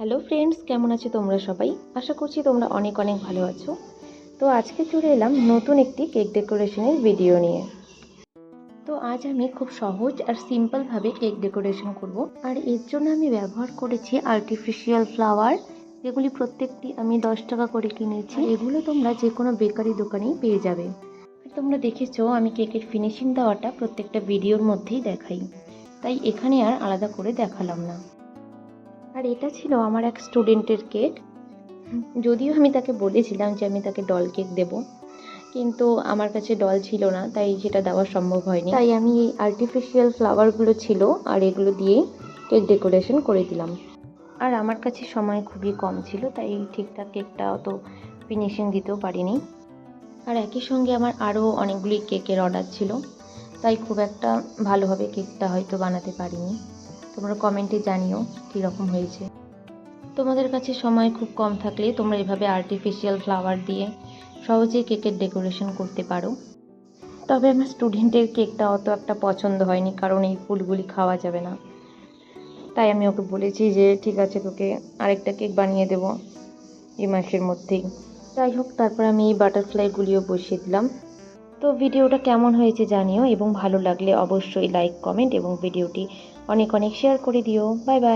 Hello friends, কেমন আছো তোমরা সবাই? আশা করছি তোমরা অনেক অনেক ভালো আছো। তো আজকে চলে এলাম নতুন একটি কেক ডেকোরেশনের ভিডিও নিয়ে। তো আজ আমি খুব সহজ আর সিম্পলভাবে কেক ডেকোরেশন করব। আর এর জন্য আমি ব্যবহার করেছি আর্টিফিশিয়াল ফ্লাওয়ার যেগুলি প্রত্যেকটি আমি দশ টাকা করে কিনেছি। এগুলো তোমরা যে কোনো বেকারি দোকানেই পেয়ে যাবে। আর তোমরা দেখেছ, আমি কেকের ফিনিশিং দেওয়াটা প্রত্যেকটা ভিডিওর মধ্যেই দেখাই। তাই এখানে আর আলাদা করে দেখালাম না। আর এটা ছিল আমার এক স্টুডেন্টের কেক যদিও আমি তাকে বলেছিলাম যে আমি তাকে ডল কেক দেব, কিন্তু আমার কাছে ডল ছিল না, তাই সেটা দেওয়া সম্ভব হয়নি। তাই আমি এই আর্টিফিশিয়াল ফ্লাওয়ারগুলো ছিল, আর এগুলো দিয়েই কেক ডেকোরেশন করে দিলাম। আর আমার কাছে সময় খুবই কম ছিল, তাই ঠিকঠাক কেকটা অত ফিনিশিং দিতেও পারিনি। আর একই সঙ্গে আমার আরও অনেকগুলি কেকের অর্ডার ছিল, তাই খুব একটা ভালোভাবে কেকটা হয়তো বানাতে পারিনি। তোমরা কমেন্টে জানিও কীরকম হয়েছে। তোমাদের কাছে সময় খুব কম থাকলে তোমরা এভাবে আর্টিফিশিয়াল ফ্লাওয়ার দিয়ে সহজেই কেকের ডেকোরেশন করতে পারো। তবে আমার স্টুডেন্টের কেকটা অত একটা পছন্দ হয়নি, কারণ এই ফুলগুলি খাওয়া যাবে না। তাই আমি ওকে বলেছি যে, ঠিক আছে তোকে আরেকটা কেক বানিয়ে দেবো। এই মাসের মধ্যেই। যাই হোক, তারপর আমি এই বাটারফ্লাইগুলিও বসিয়ে দিলাম। তো ভিডিওটা কেমন হয়েছে জানিও এবং ভালো লাগলে অবশ্যই লাইক কমেন্ট এবং ভিডিওটি অনেক অনেক শেয়ার করে দিও। Bye bye